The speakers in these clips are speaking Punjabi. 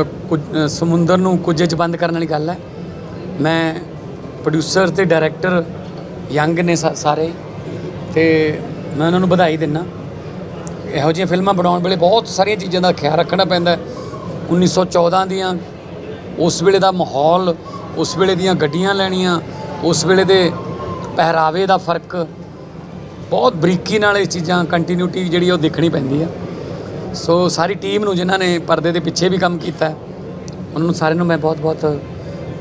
ਅ, ਕੁਝ ਸਮੁੰਦਰ ਨੂੰ ਕੁਝ 'ਚ ਬੰਦ ਕਰਨ ਵਾਲੀ ਗੱਲ ਹੈ। ਮੈਂ ਪ੍ਰੋਡਿਊਸਰ ਤੇ ਡਾਇਰੈਕਟਰ ਯੰਗ ਨੇ ਸਾਰੇ ਤੇ ਮੈਂ ਉਹਨਾਂ ਨੂੰ ਵਧਾਈ ਦਿੰਦਾ ਇਹੋ ਜਿਹੀਆਂ ਫਿਲਮਾਂ ਬਣਾਉਣ ਵੇਲੇ ਬਹੁਤ ਸਾਰੀਆਂ ਚੀਜ਼ਾਂ ਦਾ ਖਿਆਲ ਰੱਖਣਾ ਪੈਂਦਾ ਹੈ। 1914 ਦੀਆਂ ਉਸ ਵੇਲੇ ਦਾ ਮਾਹੌਲ ਉਸ ਵੇਲੇ ਦੀਆਂ ਗੱਡੀਆਂ ਲੈਣੀਆਂ ਉਸ ਵੇਲੇ ਦੇ ਪਹਿਰਾਵੇ ਦਾ ਫ਼ਰਕ ਬਹੁਤ ਬਰੀਕੀ ਨਾਲ ਇਹ ਚੀਜ਼ਾਂ ਕੰਟੀਨਿਊਟੀ ਜਿਹੜੀ ਉਹ ਦੇਖਣੀ ਪੈਂਦੀ ਆ। ਸੋ ਸਾਰੀ ਟੀਮ ਨੂੰ ਜਿਨ੍ਹਾਂ ਨੇ ਪਰਦੇ ਦੇ ਪਿੱਛੇ ਵੀ ਕੰਮ ਕੀਤਾ, ਉਹਨਾਂ ਨੂੰ ਸਾਰਿਆਂ ਨੂੰ ਮੈਂ ਬਹੁਤ-ਬਹੁਤ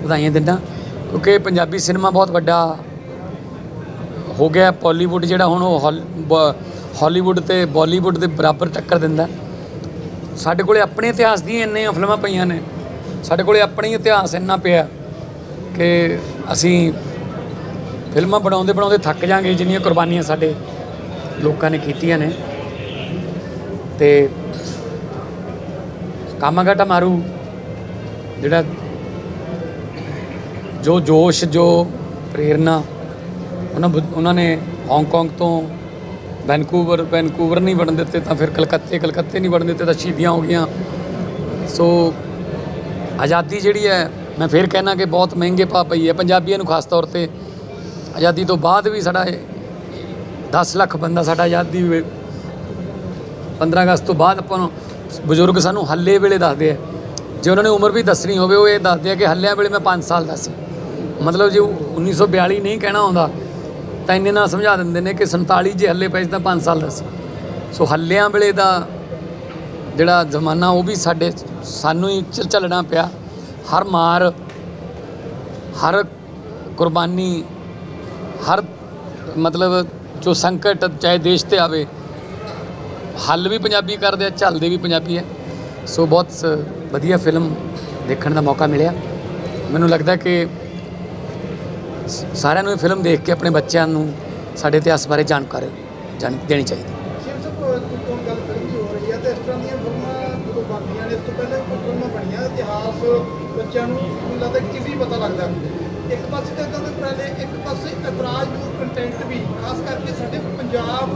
ਵਧਾਈਆਂ ਦਿੰਦਾ। ਕਿਉਂਕਿ ਪੰਜਾਬੀ ਸਿਨੇਮਾ ਬਹੁਤ ਵੱਡਾ ਹੋ ਗਿਆ। ਪਾਲੀਵੁੱਡ ਜਿਹੜਾ ਹੁਣ ਉਹ ਹਾਲ- ਬ- ਹਾਲੀਵੁੱਡ ਤੇ ਬਾਲੀਵੁੱਡ ਦੇ ਬਰਾਬਰ ਟੱਕਰ ਦਿੰਦਾ। ਸਾਡੇ ਕੋਲੇ ਆਪਣੇ ਇਤਿਹਾਸ ਦੀਆਂ ਇੰਨੀਆਂ ਫਿਲਮਾਂ ਪਈਆਂ ਨੇ। ਸਾਡੇ ਕੋਲੇ ਆਪਣਾ ਇਤਿਹਾਸ ਇੰਨਾ ਪਿਆ ਕਿ ਅਸੀਂ ਫਿਲਮਾਂ ਬਣਾਉਂਦੇ ਬਣਾਉਂਦੇ ਥੱਕ ਜਾਾਂਗੇ। ਜਿੰਨੀਆਂ ਕੁਰਬਾਨੀਆਂ ਸਾਡੇ ਲੋਕਾਂ ਨੇ ਕੀਤੀਆਂ ਨੇ। ਤੇ ਕਾਮਾਗਾਟਾ ਮਾਰੂ। ਜਿਹੜਾ ਜੋ ਜੋਸ਼, ਜੋ ਪ੍ਰੇਰਨਾ, ਉਹਨਾਂ ਬੁ- ਉਹਨਾਂ ਨੇ ਹਾਂਗਕਾਂਗ ਤੋਂ ਵੈਨਕੂਵਰ ਵੈਨਕੂਵਰ ਨਹੀਂ ਵੜਨ ਦਿੱਤੇ, ਤਾਂ ਫਿਰ ਕਲਕੱਤੇ ਕਲਕੱਤੇ ਨਹੀਂ ਵੜਨ ਦਿੱਤੇ ਤਾਂ ਸ਼ਹੀਦੀਆਂ ਹੋ ਗਈਆਂ। ਸੋ ਆਜ਼ਾਦੀ ਜਿਹੜੀ ਹੈ, ਮੈਂ ਫਿਰ ਕਹਿਣਾ ਕਿ ਬਹੁਤ ਮਹਿੰਗੇ ਪਾ ਪਈ ਹੈ। ਪੰਜਾਬੀਆਂ ਨੂੰ ਖਾਸ ਤੌਰ ਤੇ ਆਜ਼ਾਦੀ ਤੋਂ ਬਾਅਦ ਵੀ ਸਾਡਾ 10 ਲੱਖ ਬੰਦਾ ਸਾਡਾ ਆਜ਼ਾਦੀ ਵੇ 15 ਅਗਸਤ ਤੋਂ ਬਾਅਦ ਆਪਾਂ ਨੂੰ ਬਜ਼ੁਰਗ ਸਾਨੂੰ ਹੱਲੇ ਵੇਲੇ ਦੱਸਦੇ ਆ। ਜੇ ਉਹਨਾਂ ਨੇ ਉਮਰ ਵੀ ਦੱਸਣੀ ਹੋਵੇ, ਉਹ ਇਹ ਦੱਸਦੇ ਆ ਕਿ ਹੱਲਿਆਂ ਵੇਲੇ ਮੈਂ 5 ਸਾਲ ਦਾ ਸੀ ਮਤਲਬ ਜੇ 1942 ਨਹੀਂ ਕਹਿਣਾ ਹੁੰਦਾ ਤਾਂ ਇੰਨੇ ਨਾਲ ਸਮਝਾ ਦਿੰਦੇ ਨੇ ਕਿ 47 ਜੇ ਹੱਲੇ ਪਏ ਸੀ ਤਾਂ 5 ਸਾਲ ਦਾ ਸੀ ਸੋ ਹੱਲਿਆਂ ਵੇਲੇ ਦਾ ਜਿਹੜਾ ਜ਼ਮਾਨਾ, ਉਹ ਵੀ ਸਾਡੇ ਸਾਨੂੰ ਹੀ ਚ- ਝੱਲਣਾ ਪਿਆ। ਹਰ ਮਾਰ, ਹਰ ਕੁਰਬਾਨੀ, ਹਰ ਮਤਲਬ ਜੋ ਸੰਕਟ ਚਾਹੇ ਦੇਸ਼ ਤੇ ਆਵੇ ਹੱਲ ਵੀ ਪੰਜਾਬੀ ਕਰਦੇ ਆ, ਝੱਲਦੇ ਵੀ ਪੰਜਾਬੀ ਹੈ ਸੋ ਬਹੁਤ ਸ- ਵਧੀਆ ਫਿਲਮ ਦੇਖਣ ਦਾ ਮੌਕਾ ਮਿਲਿਆ। ਮੈਨੂੰ ਲੱਗਦਾ ਕਿ ਸਾਰਿਆਂ ਨੂੰ ਇਹ ਫਿਲਮ ਦੇਖ ਕੇ ਆਪਣੇ ਬੱਚਿਆਂ ਨੂੰ ਸਾਡੇ ਇਤਿਹਾਸ ਬਾਰੇ ਜਾਣਕਾਰੀ ਦੇਣੀ ਚਾਹੀਦੀ। ਬੱਚਿਆਂ ਨੂੰ ਮੈਨੂੰ ਲੱਗਦਾ ਕਿ ਕਿਸੇ ਪਤਾ ਲੱਗਦਾ? ਇੱਕ ਪਾਸੇ ਤਾਂ ਇਦਾਂ ਦੇ ਉਪਰਾਲੇ ਇੱਕ ਪਾਸੇ ਇਤਰਾਜ਼ ਨੂੰ ਕੰਟੈਂਟ ਵੀ, ਖਾਸ ਕਰਕੇ ਸਾਡੇ ਪੰਜਾਬ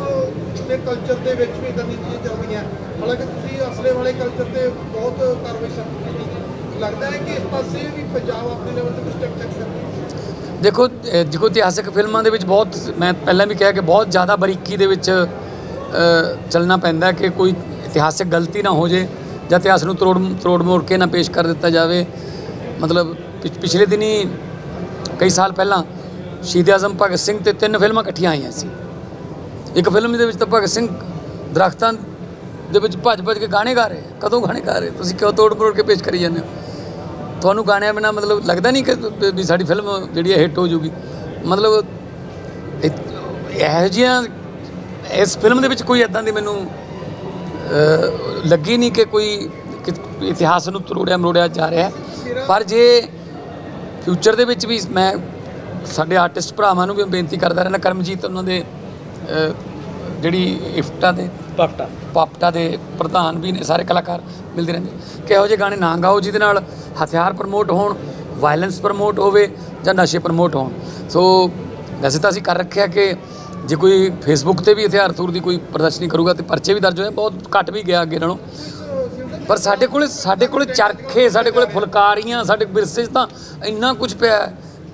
ਦੇ ਕਲਚਰ ਦੇ ਵਿੱਚ ਵੀ ਇਦਾਂ ਦੀਆਂ ਚੀਜ਼ਾਂ ਚੱਲਦੀਆਂ। ਹਾਲਾਂਕਿ ਤੁਸੀਂ ਅਸਲੇ ਵਾਲੇ ਕਲਚਰ ਤੇ ਬਹੁਤ ਕਾਰਵਾਈ ਸਖਤ ਕੀਤੀ। ਲੱਗਦਾ ਹੈ ਕਿ ਇਸ ਪਾਸੇ ਵੀ ਪੰਜਾਬ ਆਪਣੇ ਲੈਵਲ ਤੇ ਕੁਝ ਸਟੈਪ ਚੱਕ ਸਕਦਾ ਦੇਖੋ ਦੇਖੋ ਇਤਿਹਾਸਕ ਫਿਲਮਾਂ ਦੇ ਵਿੱਚ ਬਹੁਤ ਮੈਂ ਪਹਿਲਾਂ ਵੀ ਕਿਹਾ ਕਿ ਬਹੁਤ ਜ਼ਿਆਦਾ ਬਰੀਕੀ ਦੇ ਵਿੱਚ ਚੱਲਣਾ ਪੈਂਦਾ ਕਿ ਕੋਈ ਇਤਿਹਾਸਕ ਗਲਤੀ ਨਾ ਹੋ ਜੇ ਜਾਂ ਇਤਿਹਾਸ ਨੂੰ ਤਰੋੜ ਤਰੋੜ ਮੋੜ ਕੇ ਨਾ ਪੇਸ਼ ਕਰ ਦਿੱਤਾ ਜਾਵੇ। ਮਤਲਬ ਪਿਛ- ਪਿਛਲੇ ਦਿਨੀ, ਕਈ ਸਾਲ ਪਹਿਲਾਂ ਸ਼ਹੀਦ ਆਜ਼ਮ ਭਗਤ ਸਿੰਘ ਤੇ ਤਿੰਨ ਫਿਲਮਾਂ ਇਕੱਠੀਆਂ ਆਈਆਂ ਸੀ। ਇੱਕ ਫਿਲਮ ਦੇ ਵਿੱਚ ਤਾਂ ਭਗਤ ਸਿੰਘ ਦਰਖਤਾਂ ਦੇ ਵਿੱਚ ਭੱਜ ਭੱਜ ਕੇ ਗਾਣੇ ਗਾ ਰਹੇ ਕਦੋਂ ਗਾਣੇ ਗਾ ਰਹੇ ਤੁਸੀਂ ਕਿਉਂ ਤੋੜ ਮਰੋੜ ਕੇ ਪੇਸ਼ ਕਰੀ ਜਾਂਦੇ ਹੋ? ਤੁਹਾਨੂੰ ਗਾਣਿਆਂ ਬਿਨਾ ਮਤਲਬ ਲੱਗਦਾ ਨਹੀਂ ਕਿ ਵੀ ਸਾਡੀ ਫਿਲਮ ਜਿਹੜੀ ਹੈ ਹਿੱਟ ਹੋ ਜੂਗੀ? ਮਤਲਬ ਇਹ- ਇਹੋ ਜਿਹੀਆਂ ਇਸ ਫਿਲਮ ਦੇ ਵਿੱਚ ਕੋਈ ਇਦਾਂ ਦੀ ਮੈਨੂੰ ਲੱਗੀ ਨਹੀਂ ਕਿ ਕੋਈ ਕਿ ਇਤਿਹਾਸ ਨੂੰ ਤਰੋੜਿਆ ਮਰੋੜਿਆ ਜਾ ਰਿਹਾ ਪਰ ਜੇ ਫਿਊਚਰ ਦੇ ਵਿੱਚ ਵੀ ਮੈਂ, ਸਾਡੇ ਆਰਟਿਸਟ ਭਰਾਵਾਂ ਨੂੰ ਵੀ ਬੇਨਤੀ ਕਰਦਾ ਰਹਿਣਾ ਕਰਮਜੀਤ ਉਹਨਾਂ ਦੇ ਜਿਹੜੀ ਇਫਟਾ ਦੇ ਪਾਪਟਾ। ਪਾਪਟਾ ਦੇ ਪ੍ਰਧਾਨ ਵੀ ਨੇ ਸਾਰੇ ਕਲਾਕਾਰ ਮਿਲਦੇ ਰਹਿੰਦੇ। ਕਿ ਇਹੋ ਜਿਹੇ ਗਾਣੇ ਨਾ ਗਾਓ ਜਿਹਦੇ ਨਾਲ ਹਥਿਆਰ ਪ੍ਰਮੋਟ ਹੋਣ ਵਾਇਲੈਂਸ ਪ੍ਰਮੋਟ ਹੋਵੇ ਜਾਂ ਨਸ਼ੇ ਪ੍ਰਮੋਟ ਹੋਣ। ਸੋ ਵੈਸੇ ਤਾਂ ਅਸੀਂ ਕਰ ਰੱਖਿਆ ਕਿ ਜੇ ਕੋਈ ਫੇਸਬੁੱਕ ਤੇ ਵੀ ਹਥਿਆਰ ਥੂਰ ਦੀ ਕੋਈ ਪ੍ਰਦਰਸ਼ਨੀ ਕਰੂਗਾ ਤੇ ਪਰਚੇ ਵੀ ਦਰਜ ਹੋਏ ਬਹੁਤ ਘੱਟ ਵੀ ਗਿਆ ਅੱਗੇ ਨਾਲੋਂ। ਪਰ ਸਾਡੇ ਕੋਲੇ ਸਾਡੇ ਕੋਲੇ ਚਰਖੇ ਸਾਡੇ ਕੋਲੇ ਫੁਲਕਾਰੀਆਂ ਸਾਡੇ ਵਿਰਸੇ 'ਚ ਤਾਂ ਇੰਨਾ ਕੁਝ ਪਿਆ।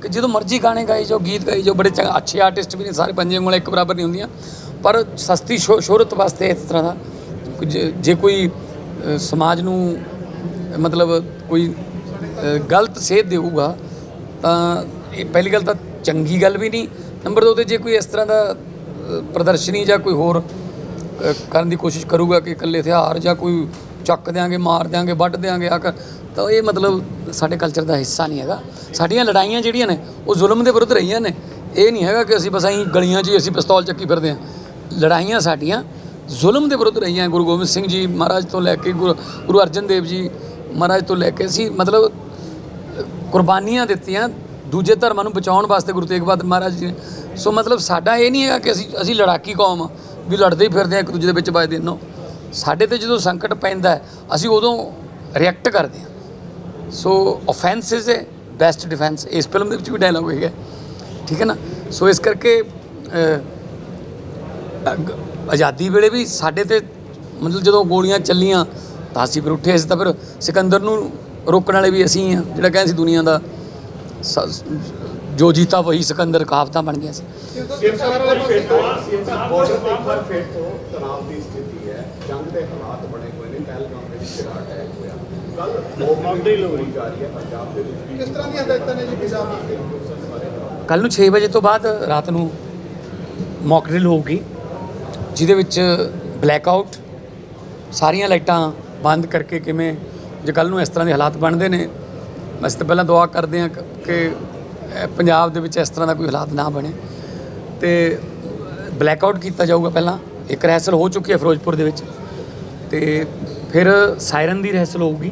ਜਦੋਂ ਮਰਜ਼ੀ ਗਾਣੇ ਗਾਈ ਜਾਓ, ਗੀਤ ਗਾਈ ਜਾਓ, ਬੜੇ ਚੰਗੇ, ਅੱਛੇ ਆਰਟਿਸਟ ਵੀ ਨੇ, ਸਾਰੇ ਪੰਜੇ ਉਂਗਲਾਂ ਇੱਕ ਬਰਾਬਰ ਨਹੀਂ ਹੁੰਦੀਆਂ। ਪਰ ਸਸਤੀ ਸ਼ੋ- ਸ਼ੋਹਰਤ ਵਾਸਤੇ ਇਸ ਤਰ੍ਹਾਂ ਦਾ ਜੇ- ਜੇ ਕੋਈ ਸਮਾਜ ਨੂੰ, ਮਤਲਬ ਕੋਈ ਗਲਤ ਸੇਧ ਦੇਊਗਾ, ਤਾਂ ਇਹ ਪਹਿਲੀ ਗੱਲ ਤਾਂ ਚੰਗੀ ਗੱਲ ਵੀ ਨਹੀਂ। ਨੰਬਰ 2 ਤੇ ਜੇ ਕੋਈ ਇਸ ਤਰ੍ਹਾਂ ਦਾ ਪ੍ਰਦਰਸ਼ਨੀ ਜਾਂ ਕੋਈ ਹੋਰ ਕਰਨ ਦੀ ਕੋਸ਼ਿਸ਼ ਕਰੂਗਾ ਕਿ ਇਕੱਲੇ ਹਥਿਆਰ ਜਾਂ ਕੋਈ ਚੱਕ ਦਿਆਂਗੇ, ਮਾਰ ਦਿਆਂਗੇ, ਵੱਢ ਦਿਆਂਗੇ ਆ ਕਰ ਤਾਂ ਇਹ ਮਤਲਬ ਸਾਡੇ ਕਲਚਰ ਦਾ ਹਿੱਸਾ ਨਹੀਂ ਹੈਗਾ। ਸਾਡੀਆਂ ਲੜਾਈਆਂ ਜਿਹੜੀਆਂ ਨੇ, ਉਹ ਜ਼ੁਲਮ ਦੇ ਵਿਰੁੱਧ ਰਹੀਆਂ ਨੇ। ਇਹ ਨਹੀਂ ਹੈਗਾ ਕਿ ਅਸੀਂ ਬਸ ਅਸੀਂ ਗਲੀਆਂ 'ਚ ਹੀ ਅਸੀਂ ਪਿਸਤੌਲ ਚੱਕੀ ਫਿਰਦੇ ਹਾਂ। ਲੜਾਈਆਂ ਸਾਡੀਆਂ ਜ਼ੁਲਮ ਦੇ ਵਿਰੁੱਧ ਰਹੀਆਂ ਗੁਰੂ ਗੋਬਿੰਦ ਸਿੰਘ ਜੀ ਮਹਾਰਾਜ ਤੋਂ ਲੈ ਕੇ ਗੁਰੂ ਗੁਰੂ ਅਰਜਨ ਦੇਵ ਜੀ ਮਹਾਰਾਜ ਤੋਂ ਲੈ ਕੇ ਅਸੀਂ ਮਤਲਬ ਕੁਰਬਾਨੀਆਂ ਦਿੱਤੀਆਂ ਦੂਜੇ ਧਰਮਾਂ ਨੂੰ ਬਚਾਉਣ ਵਾਸਤੇ ਗੁਰੂ ਤੇਗ ਬਹਾਦਰ ਮਹਾਰਾਜ ਜੀ ਨੇ। ਸੋ ਮਤਲਬ ਸਾਡਾ ਇਹ ਨਹੀਂ ਹੈਗਾ ਕਿ ਅਸੀਂ ਅਸੀਂ ਲੜਾਕੀ ਕੌਮ ਵੀ ਲੜਦੇ ਹੀ ਫਿਰਦੇ ਆ ਇੱਕ ਦੂਜੇ ਦੇ ਵਿੱਚ ਵੱਜਦੇ। ਨੋ ਸਾਡੇ ਤੇ ਜਦੋਂ ਸੰਕਟ ਪੈਂਦਾ ਅਸੀਂ ਉਦੋਂ ਰਿਐਕਟ ਕਰਦੇ ਹਾਂ। So offence is a best defence ਇਸ ਫਿਲਮ ਦੇ ਵਿੱਚ ਵੀ ਡਾਇਲੌਗ ਹੈਗਾ ਠੀਕ ਹੈ ਨਾ ਸੋ ਇਸ ਕਰਕੇ ਆਜ਼ਾਦੀ ਵੇਲੇ ਵੀ ਸਾਡੇ ਤੇ ਮਤਲਬ ਜਦੋਂ ਗੋਲੀਆਂ ਚੱਲੀਆਂ ਤਾਂ ਅਸੀਂ ਫਿਰ ਉੱਠੇ ਅਸੀਂ ਤਾਂ ਫਿਰ ਸਿਕੰਦਰ ਨੂੰ ਰੋਕਣ ਵਾਲੇ ਵੀ ਅਸੀਂ ਆ ਜਿਹੜਾ ਕਹਿੰਦੇ ਸੀ ਦੁਨੀਆ ਦਾ ਜੋ ਜੀਤਾ ਵਹੀ ਸਿਕੰਦਰ ਕਹਾਵਤਾਂ ਬਣ ਗਈਆਂ ਸੀ ਸਰਕਾਰ ਵਾਲੇ ਪਾਸੇ ਬਹੁਤ ਇੱਕ ਵਾਰ ਫਿਰ ਤੋਂ ਤਣਾਅ ਦੀ ਸਥਿਤੀ ਹੈ ਜੰਗ ਦੇ ਹਾਲਾਤ ਕਿਸ ਤਰ੍ਹਾਂ ਦੀਆਂ ਹਦਾਇਤਾਂ ਨੇ ਜੀ ਪੰਜਾਬ ਦੀਆਂ ਕੱਲ ਨੂੰ 6 ਵਜੇ ਤੋਂ ਬਾਅਦ ਰਾਤ ਨੂੰ ਮੌਕ ਡਰਿਲ ਹੋਊਗੀ, ਜਿਹਦੇ ਵਿੱਚ ਬਲੈਕ ਆਊਟ ਸਾਰੀਆਂ ਲਾਈਟਾਂ ਬੰਦ ਕਰਕੇ ਕਿਵੇਂ ਜੇ ਕੱਲ ਨੂੰ ਇਸ ਤਰ੍ਹਾਂ ਦੇ ਹਾਲਾਤ ਬਣਦੇ ਨੇ ਬਸ ਤਾਂ ਪਹਿਲਾਂ ਦੁਆ ਕਰਦੇ ਹਾਂ ਕਿ- ਪੰਜਾਬ ਦੇ ਵਿੱਚ ਇਸ ਤਰ੍ਹਾਂ ਦਾ ਕੋਈ ਹਾਲਾਤ ਨਾ ਬਣੇ। ਤੇ ਬਲੈਕ ਆਊਟ ਕੀਤਾ ਜਾਊਗਾ ਪਹਿਲਾਂ, ਇੱਕ ਰਹਿਸਲ ਹੋ ਚੁੱਕੀ ਹੈ ਫਿਰੋਜ਼ਪੁਰ ਦੇ ਵਿੱਚ। ਤੇ ਫਿਰ ਸਾਇਰਨ ਦੀ ਰਹਿਸਲ ਹੋਊਗੀ